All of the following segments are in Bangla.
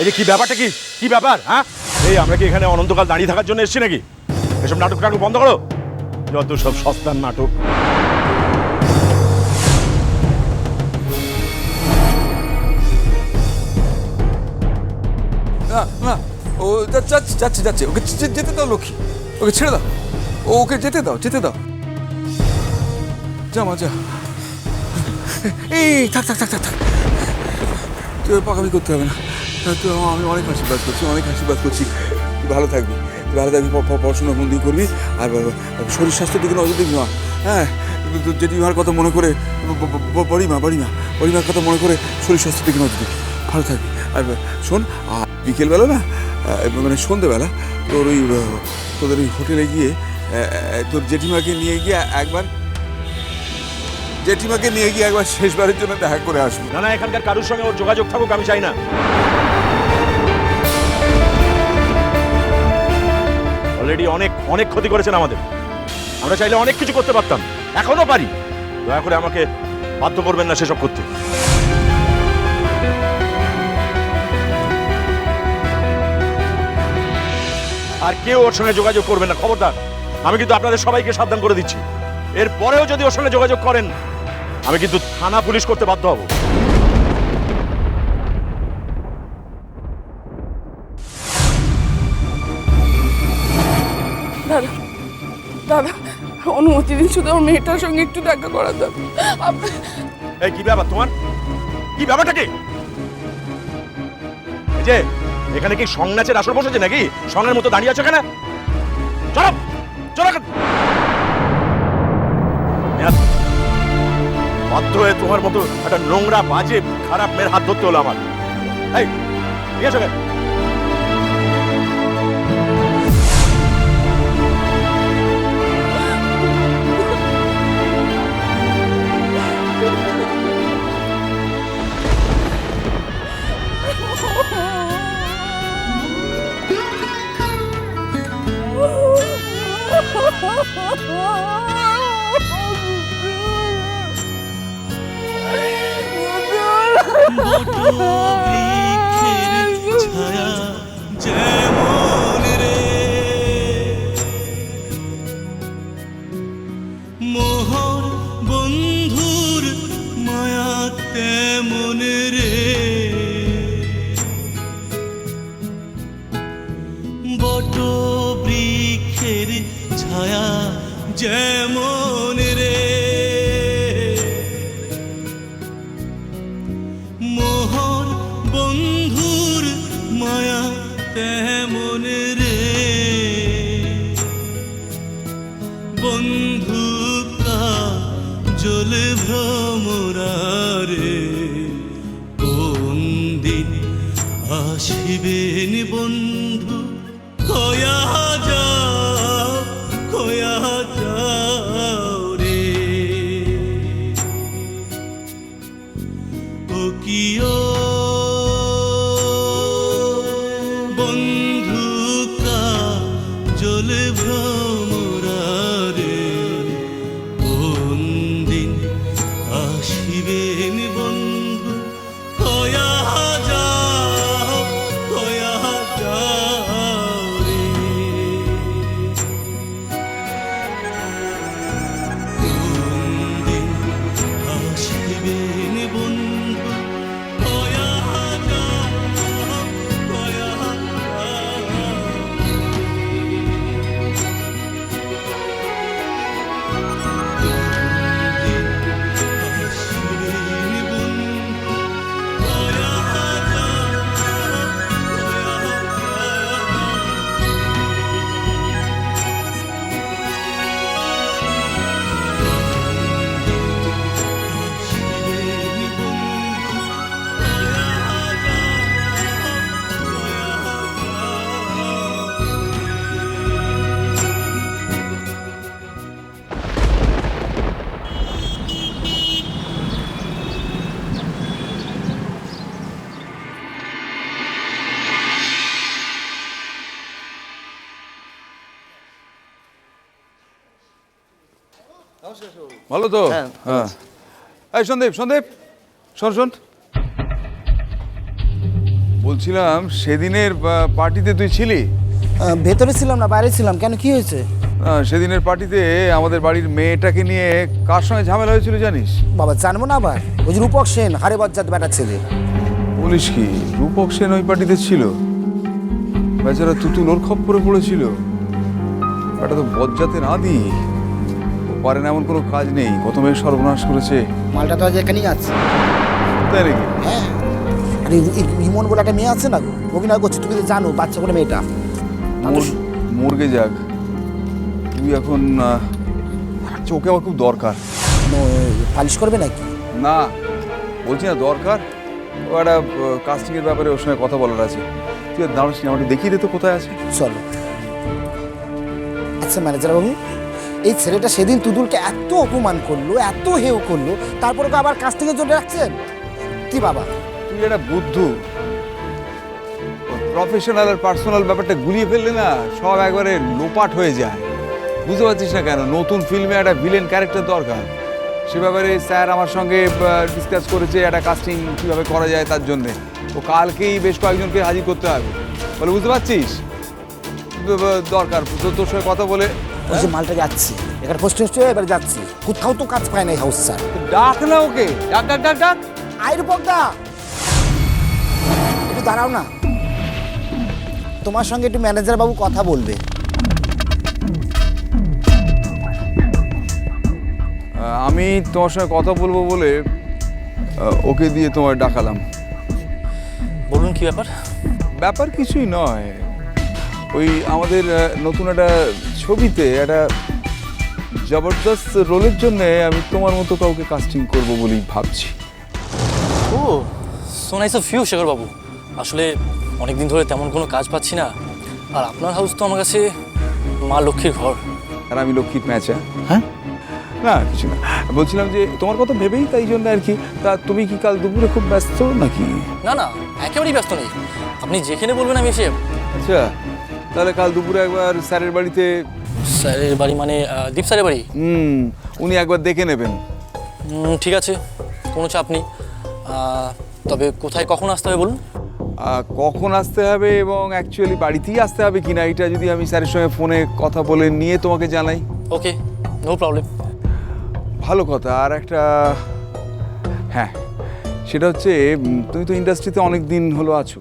এই যে কি ব্যাপারটা কি? কি ব্যাপার হ্যাঁ? এই আমরা কি এখানে অনন্তকাল দাঁড়িয়ে থাকার জন্য এসেছি নাকি? এসব নাটক টাটক বন্ধ করো। যত সব সস্তার নাটক। না না, ও যাচ্ছে যাচ্ছে যাচ্ছে। ওকে যেতে দাও, লক্ষ্মী। ওকে ছেড়ে দাও। ওকে যেতে দাও যেতে দাও। যা, মা, যা। এই, থাক থাক থাক থাক থাক। তুই পাকামি করতে হবে না। তুই আমা- আমি অনেক আশীর্বাদ করছি, অনেক আশীর্বাদ করছি। ভালো থাকবি ভালো থাকবি পড়াশোনা মন দিয়ে করবি, আর শরীর স্বাস্থ্যের দিকে নজর দিবি না হ্যাঁ জেঠিমার কথা মনে করে ব- ব- ব- বড়িমা বড়িমা বড়িমার কথা মনে করে শরীর স্বাস্থ্যের দিকে নজর দিবি। ভালো থাকবি। আর শোন আর বিকেলবেলা না মানে সন্ধেবেলা, তোর ওই তোদের ওই হোটেলে গিয়ে তোর জেঠিমাকে নিয়ে গিয়ে একবার, জেঠিমাকে নিয়ে গিয়ে একবার শেষবারের জন্য দেখা করে আসবি। না না, এখানকার কারোর সঙ্গে ওর যোগাযোগ থাকুক, আমি চাই না। অলরেডি অনেক অনেক ক্ষতি করেছেন আমাদের। আমরা চাইলে অনেক কিছু করতে পারতাম। এখনও পারি। দয়া করে আমাকে বাধ্য করবেন না সেসব করতে। আর কেউ ওর সঙ্গে যোগাযোগ করবেন না। খবরদার, আমি কিন্তু আপনাদের সবাইকে সাবধান করে দিচ্ছি। এর পরেও যদি ওর সঙ্গে যোগাযোগ করেন, আমি কিন্তু থানা পুলিশ করতে বাধ্য হব। শুধু আমার মেয়েটার সঙ্গে একটু দেখা দাদা এই, কি ব্যাপার তোমার? কি ব্যাপারটা কি? এই যে, এখানে কি সং নাচের আসর বসেছে নাকি? সঙ্গের মতো দাঁড়িয়ে আছো কেন চলো চলো বাধ্য হয়ে তোমার মতো একটা নোংরা, বাজে, খারাপ মেয়ের হাত ধরতে হলো আমার। এই, ঠিক আছে? বৃক্ষের ছায়া জল ভ্রমরারে কোন দিন আসিবেন বন্ধু? ভালো তো? হ্যাঁ এই সন্দীপ সন্দীপ শোন শোন। বলছিলাম সেদিনের পার্টিতে তুই ছিলি? ভেতরে ছিলাম না বাইরে ছিলাম। কেন কি হয়েছে? সেদিনের পার্টিতে আমাদের বাড়ির মেয়েটাকে নিয়ে কার সঙ্গে ঝামেলা হয়েছিল জানিস? বাবা জানব না আবার। ওই যে রূপক সেন হারে বজ্জাত বেটা ছেলে। বলিস কি রূপক সেন ওই পার্টিতে ছিল? বেচারা তুতুল ওর খপ্পরে পড়েছিল। এটা তো বজ্জাতের আদি। ও পারে না এমন কোনো কাজ নেই। প্রথমে সর্বনাশ করেছে। মালটা তো আজ এখানেই আছে। তাই নাকি? হ্যাঁ। আর ইমন বলে একটা মেয়ে আছে না গো? অভিনয় করছে তুমি তো জানো বাচ্চা করে মেয়েটা। মর্গে যাক। তুই এখন চোখে আমার খুব দরকার। পালিশ করবে নাকি? না বলছি না দরকার। ও একটা কাস্টিংয়ের ব্যাপারে ওর সঙ্গে কথা বলার আছে। তুই দাঁড়াস আমাকে দেখিয়ে দে তো কোথায় আছে। চলো। আচ্ছা ম্যানেজার বাবু। এই ছেলেটা সেদিন তুদুলকে এত অপমান করল, এত হেউ করল, তারপরে আবার কাছ থেকে জোরে রাখছেন কি বাবা? তুই একটা বুদ্ধু। প্রফেশনাল আর পার্সোনাল ব্যাপারটা গুলিয়ে ফেললে না, সব একবারে লোপাট হয়ে যায়। বুঝতে পারছিস না কেন, নতুন ফিল্মে একটা ভিলেন ক্যারেক্টার দরকার। সে ব্যাপারে স্যার আমার সঙ্গে ডিসকাস করেছে একটা কাস্টিং কীভাবে করা যায় তার জন্যে। তো কালকেই বেশ কয়েকজনকে হাজির করতে হবে। বলে বুঝতে পারছিস? দরকার। তোর সঙ্গে কথা বলে ওই যে মালটা যাচ্ছে এখানে পোস্ট হয়ে এবার যাচ্ছে। কোথাও তো কাজ পায় না এই হাউস স্যার ডাক না ওকে। ডাক ডাক ডাক ডাক। আইর পর্দা। একটু দাঁড়াও না। তোমার সঙ্গে একটু ম্যানেজার বাবু কথা বলবে। আমি তোমার সঙ্গে কথা বলব বলে ওকে দিয়ে তোমার ডাকালাম। বলুন কি ব্যাপার? ব্যাপার কিছুই নয়। ওই আমাদের নতুন একটা ছবিতে একটা জবরদস্ত রোলের জন্য আমি তোমার মতো কাউকে কাস্টিং করব বলেই ভাবছি। ও so nice of you Shekhar বাবু আসলে অনেক দিন ধরে তেমন কোনো কাজ পাচ্ছি না। আর আপনার হাউস তো আমার কাছে মা লক্ষ্মীর ঘর। আর আমি লক্ষ্মীর ম্যাচা হ্যাঁ? না কিছু না। বলছিলাম যে তোমার কথা ভেবেই তাই জন্য আর কি। তা তুমি কি কাল দুপুরে খুব ব্যস্ত নাকি? না না একেবারেই ব্যস্ত নেই। আপনি যেখানে বলবেন আমি এসে আচ্ছা। তাহলে কাল দুপুরে একবার স্যারের বাড়িতে স্যারের বাড়ি মানে দীপ স্যারের বাড়ি? হুম উনি একবার দেখে নেবেন। ঠিক আছে কোনো চাপ নেই। তবে কোথায় কখন আসতে হবে বলুন? কখন আসতে হবে এবং অ্যাকচুয়ালি বাড়িতেই আসতে হবে কিনা এটা যদি আমি স্যারের সঙ্গে ফোনে কথা বলে নিয়ে তোমাকে জানাই। Okay no problem. ভালো কথা আর একটা হ্যাঁ সেটা হচ্ছে তুমি তো ইন্ডাস্ট্রিতে অনেক দিন হলো আছো।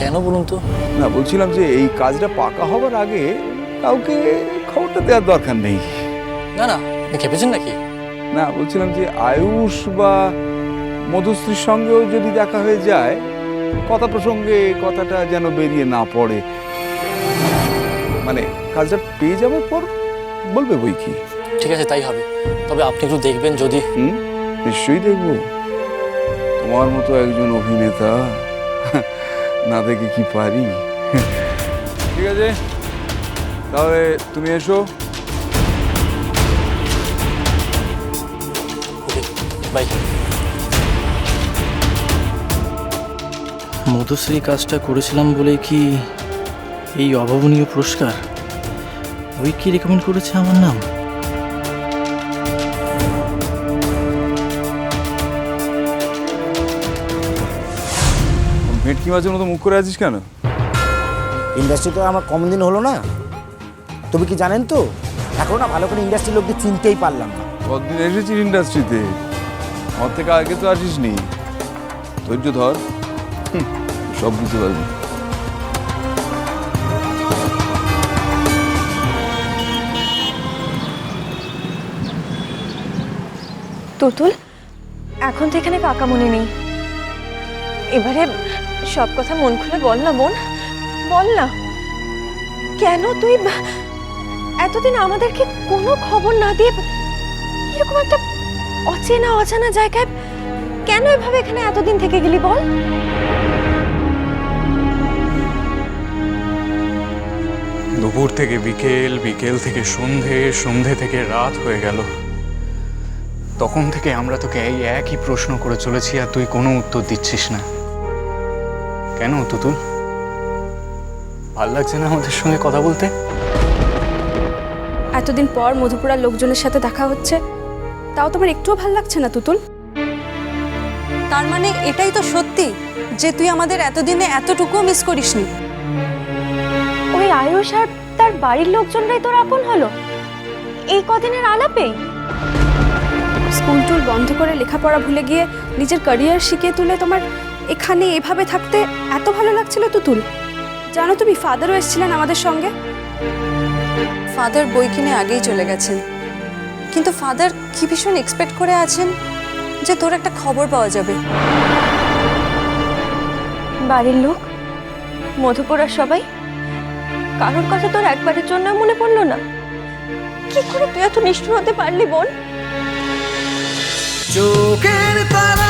কেন বলুন তো? না বলছিলাম যে এই কাজটা পাকা হবার আগে কাউকে খবরটা দেওয়ার দরকার নেই। না না খেপেছেন নাকি? না বলছিলাম যে আয়ুষ বা মধুশ্রীর সঙ্গেও যদি দেখা হয়ে যায় কথা প্রসঙ্গে কথাটা যেন বেরিয়ে না পড়ে। মানে কাজটা পেয়ে যাওয়ার পর বলবে বই কি? ঠিক আছে তাই হবে। তবে আপনি একটু দেখবেন যদি নিশ্চয়ই দেখব। তোমার মতো একজন অভিনেতা না দেখে কি পারি? ঠিক আছে। তাহলে তুমি এসো। বাই। মধুশ্রী কাজটা করেছিলাম বলে কি এই অভাবনীয় পুরস্কার? ওই কি রেকমেন্ড করেছে আমার নাম? ভেটকি মাছের মতো মুখ করে আছিস কেন? ইন্ডাস্ট্রি তো আমার কম দিন হলো না। তুমি কি জানেন তো? এখন না ভালো করে ইন্ডাস্ট্রির লোকদের চিনতেই পারলাম না। কতদিন এসেছিস ইন্ডাস্ট্রিতে? আমার থেকে আগে তো আসিস নি ধৈর্য ধর। সব বুঝতে পারবি। তুতুল এখন তো এখানে কাকামণি নেই। এবারে সব কথা মন খুলে বল না, বোন। বল না। কেন তুই এতদিন আমাদেরকে কোনো খবর না দিয়ে এরকম একটা অচেনা, অজানা জায়গায় কেন এভাবে এখানে এতদিন থেকে গেলি, বল? দুপুর থেকে বিকেল বিকেল থেকে সন্ধে সন্ধে থেকে রাত হয়ে গেল। তখন থেকে আমরা তোকে এই একই প্রশ্ন করে চলেছি আর তুই কোনো উত্তর দিচ্ছিস না। কেন তুতুল ভালো লাগছে না আমাদের সঙ্গে কথা বলতে? এতদিন পর মধুপুরার লোকজনের সাথে দেখা হচ্ছে তাও তোমার একটুও ভালো লাগছে না তুতুল? তার মানে এটাই তো সত্যি যে তুই আমাদের এতদিনে এতটুকুও মিস করিসনি। ওই আয়ুষ আর তার বাড়ির লোকজনরাই তোর আপন হলো? এই কদিনের আলাপেই স্কুল টুল বন্ধ করে লেখাপড়া ভুলে গিয়ে নিজের ক্যারিয়ার শিখিয়ে তুলে তোমার এখানে এভাবে থাকতে এত ভালো লাগছিল তুতুল। জানো তুমি ফাদারও এসেছিলেন আমাদের সঙ্গে। ফাদার বই কিনে আগেই চলে গেছেন। কিন্তু ফাদার কি ভীষণ এক্সপেক্ট করে আছেন যে তোর একটা খবর পাওয়া যাবে? বাড়ির লোক? মধুপুরার সবাই? কারোর কথা তোর একবারের জন্য মনে পড়ল না? কি করে তুই এত নিষ্ঠুর হতে পারলি বোন চোখের তারা